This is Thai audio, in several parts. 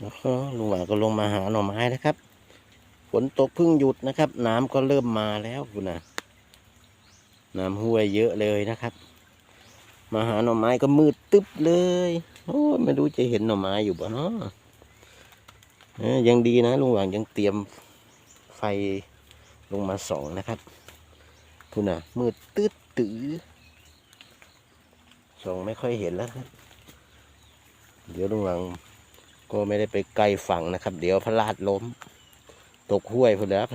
แล้วก็ลุงหวานก็ลงมาหาหน่อไม้นะครับ ฝนตกเพิ่งหยุดนะครับ น้ำก็เริ่มมาแล้วคุณนะน้ำห้วยเยอะเลยนะครับ มาหาหน่อไม้ก็มืดตึ๊บเลย โอ้ยไม่รู้จะเห็นหน่อไม้อยู่บ่เนาะยังดีนะลุงหวางยังเตรียมไฟลงมาสองนะครับคุณน่ะมืดตึ๊ดตื้อส่องไม่ค่อยเห็นแล้วครับเดี๋ยวลุงหวัง ก็ไม่ได้ไปไกลฝั่งนะครับ เดี๋ยวพระลาดล้ม ตกห้วยพอแล้ว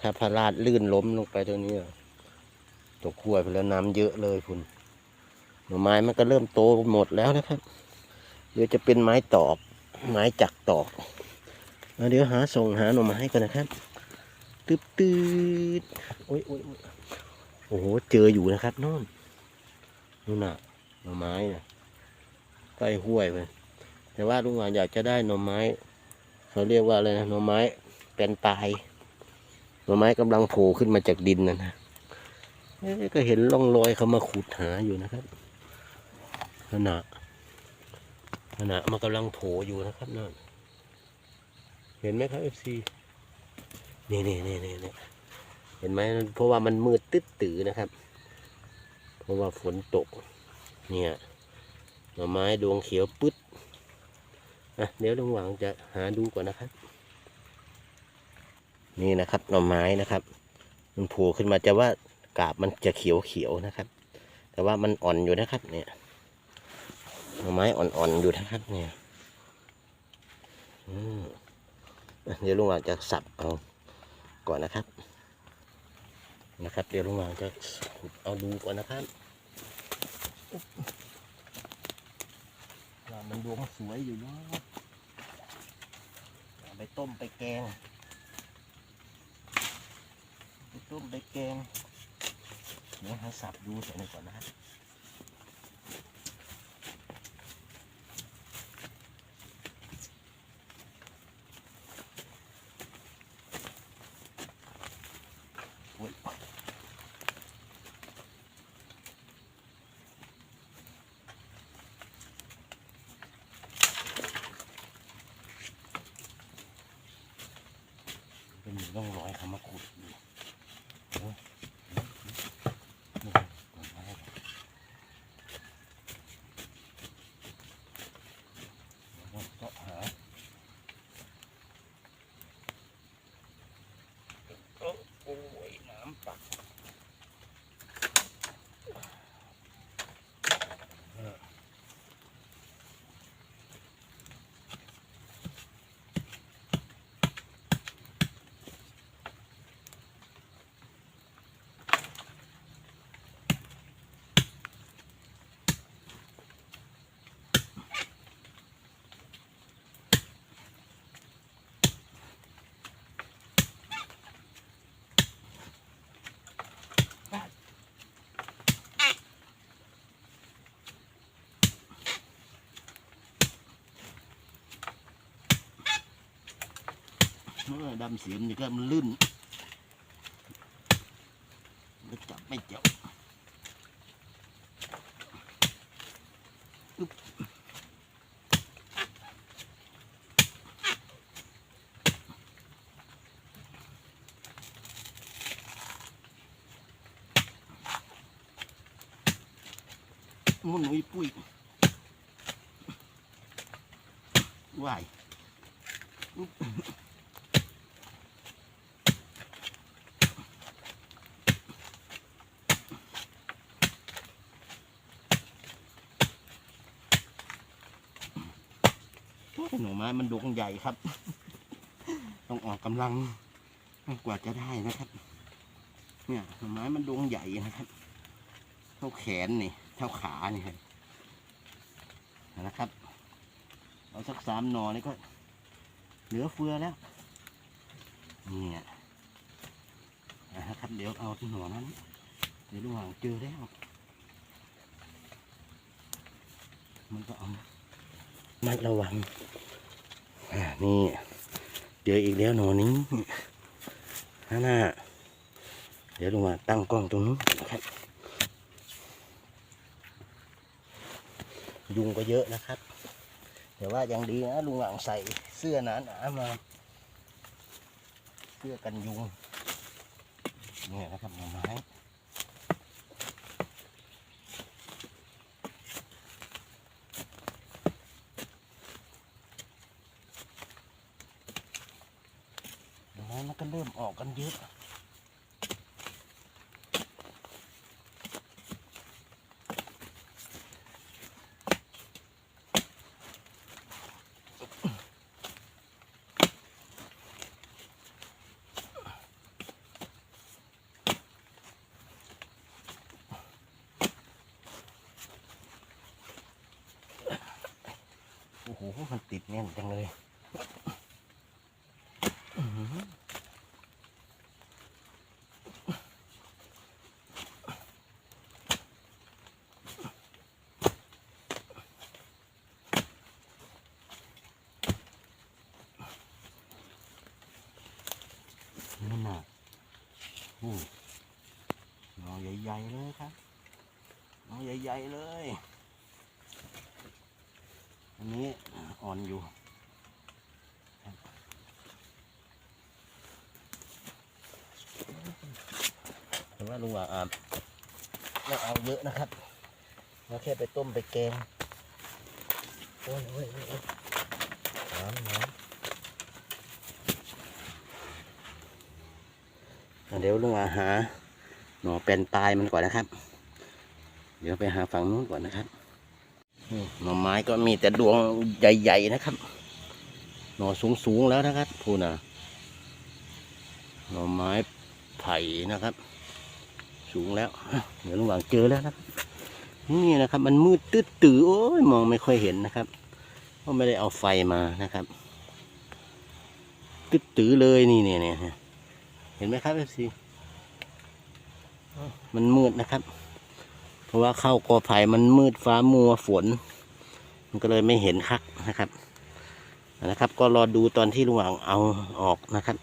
ถ้าพระลาดลื่นล้มลงไปตรงนี้ ตกห้วยพอแล้วน้ำเยอะเลยคุณหน่อไม้มันก็เริ่มโตหมดแล้วนะครับ เดี๋ยวจะเป็นไม้ตอกไม้จักตอกเดี๋ยวหาส่งหาหน่อไม้ก่อนนะครับตึ๊บตืดโอ้ยโอ้ยโอ้ยโอ้โห เจออยู่นะครับโน่นนู่นน่ะหน่อไม้น่ะใกล้ห้วยไป แต่ว่าลุงหวานอยากจะได้หน่อไม้ เขาเรียกว่าอะไรนะหน่อไม้เป็นตายหน่อไม้กำลังโผล่ขึ้นมาจากดินนะนะก็เห็นร่องรอยเขามาขุดหาอยู่นะครับขณะขณะมันกำลังโผล่อยู่นะครับนั่นเห็นไหมครับเอฟซีนี่นี่นี่นี่นี่เห็นไหมเพราะว่ามันมืดตึ๊ดตื้อนะครับ เพราะว่าฝนตก เนี่ยหน่อไม้ดวงเขียวปึ๊ด อะเดี๋ยวลุงหวังจะหาดูก่อนนะครับ นี่นะครับหน่อไม้นะครับ มันโผล่ขึ้นมาจะว่ากาบมันจะเขียวเขียวๆนะครับ แต่ว่ามันอ่อนอยู่นะครับ เนี่ยหน่อไม้อ่อนๆอยู่นะครับ เนี่ยอืมอะเดี๋ยวลุงหวังจะสับเอาก่อนนะครับ นะครับ เดี๋ยวลุงหวังจะขุดเอาดูก่อนนะครับว่ามันดวงสวยอยู่เนาะเอา ไปต้มไปแกง ไปต้มไปแกง เดี๋ยวหาสับดูเสร็จก่อนนะฮะ นอยู่ร่องรอยเขามาขุดอยู่โอ้ยนี่ต้นไม้เดี๋ยวก็หาโอ้โอ้ยน้ำปักเออเมื่อ ดำเสียมนี่ก็มันลื่นมันจับไม่เจาอึ๊บงุ่นอุ้ยปุ้ยว่ายอึ๊บ โอ้ย หน่อไม้มันดงใหญ่ครับ ต้องออกกำลังกว่าจะได้นะครับ เนี่ยหน่อไม้มันดงใหญ่นะครับเท่าแขนนี่เท่าขานี่ครับนะครับเอาสักสามหนอนี่ก็ เหลือเฟือแล้วเนี่ยนะครับ เดี๋ยวเอาหนอนั้นเดี๋ยวระหว่างเจอแล้วมันก็เอา มัดระวังอ่านี่เจออีกแล้วหนอนี้ฮาน่าเดี๋ยวลงมาตั้งกล้องตรงนู้นะครับ ยุงก็เยอะนะครับแต่ว่ายังดีนะลุงหลังใส่เสื้อหนาหนามา เสื้อกันยุงเนี่ยนะครับหน่อไม้หน่อไม้มัน ก็เริ่มออกกันเยอะ โอ้โห มันติดแน่นจังเลยอื้อหือนั่นน่ะ อู้หนอใหญ่ๆเลยครับหนอใหญ่ๆเลย อันนี้อ่อนอยู่แต่ว่าลุงว่าอาบเราเอาเยอะนะครับเราแค่ไปต้มไปแกงโอ้ยโอ้ยโอ้ยโอ้ยน้ำน้ำ เดี๋ยวลุงอาหาหน่อเป็นปลายมันก่อนนะครับ เดี๋ยวไปหาฝั่งนู้นก่อนนะครับหน่อไม้ก็มีแต่ดวงใหญ่ๆนะครับ หน่อสูงๆแล้วนะครับพูนะหน่อไม้ไผ่นะครับ สูงแล้ว เดี๋ยวลุงหวังเจอแล้วนะครับนี่นะครับ มันมืดตื้อตื้อโอ้ยมองไม่ค่อยเห็นนะครับเพราะไม่ได้เอาไฟมานะครับ ตื้อตื้อเลยนี่เนี่ยเนี่ย เห็นไหมครับเอฟซีมันมืดนะครับ เพราะว่าเข้ากอไผ่มันมืดฟ้ามัวฝน มันก็เลยไม่เห็นคักนะครับนะครับ ก็รอดูตอนที่ลุงหวังเอาออกนะครับ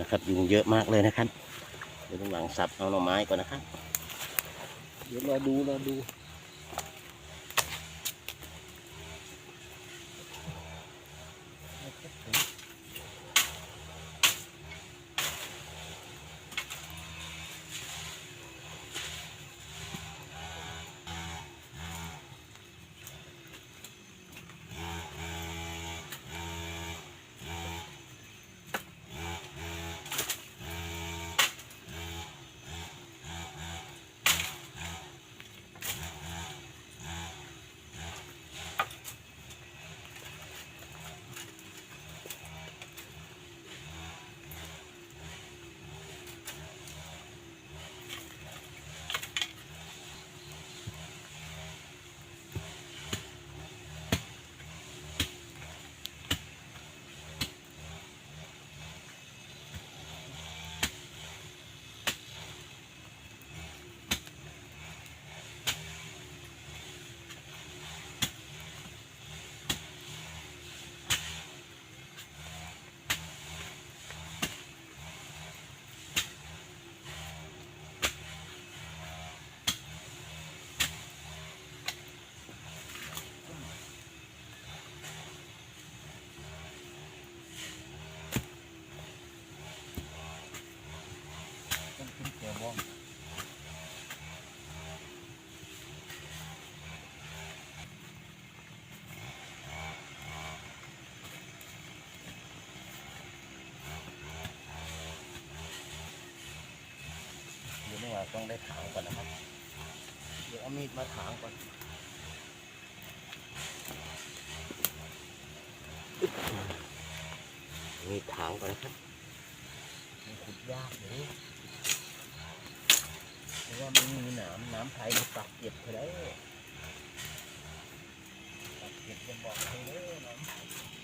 นะครับยุงเยอะมากเลยนะครับ เดี๋ยวลุงหวังสับเอาหน่อไม้ก่อนนะครับ เดี๋ยวรอดูรอดู ต้องได้ถางก่อนนะครับ เดี๋ยวเอามีดมาถางก่อนมีถางก่อนนะครับมันขุดยากเลยเพราะว่ามันมีหนามหน้ำไผ่มันตักเก็บไปได้ตักเก็บจะบอกไปเลยน้ำ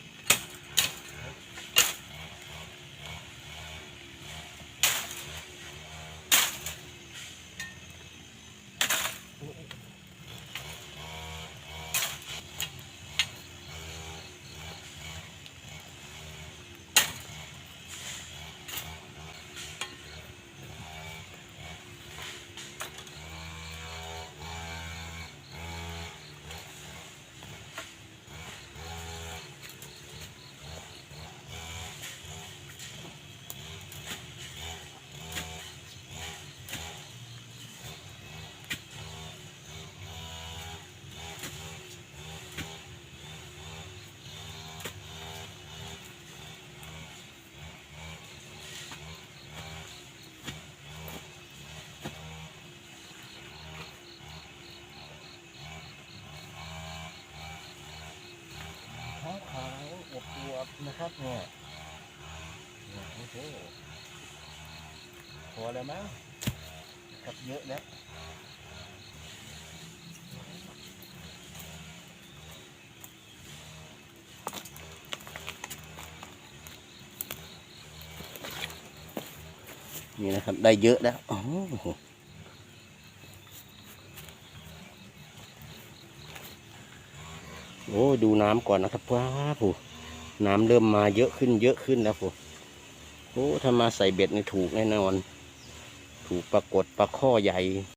นะครับเนี่ยโอ้โหพอแล้วมั้งครับเยอะแล้วนี่นะครับ ได้เยอะแล้วโอ้โหโอ้ดูน้ำก่อนนะครับว้าผู้ น้ำเริ่มมาเยอะขึ้นเยอะขึ้นแล้วผมโอ้ถ้ามาใส่เบ็ดนี่ถูกแน่นอน ถูกปรากฏปลาข้อใหญ่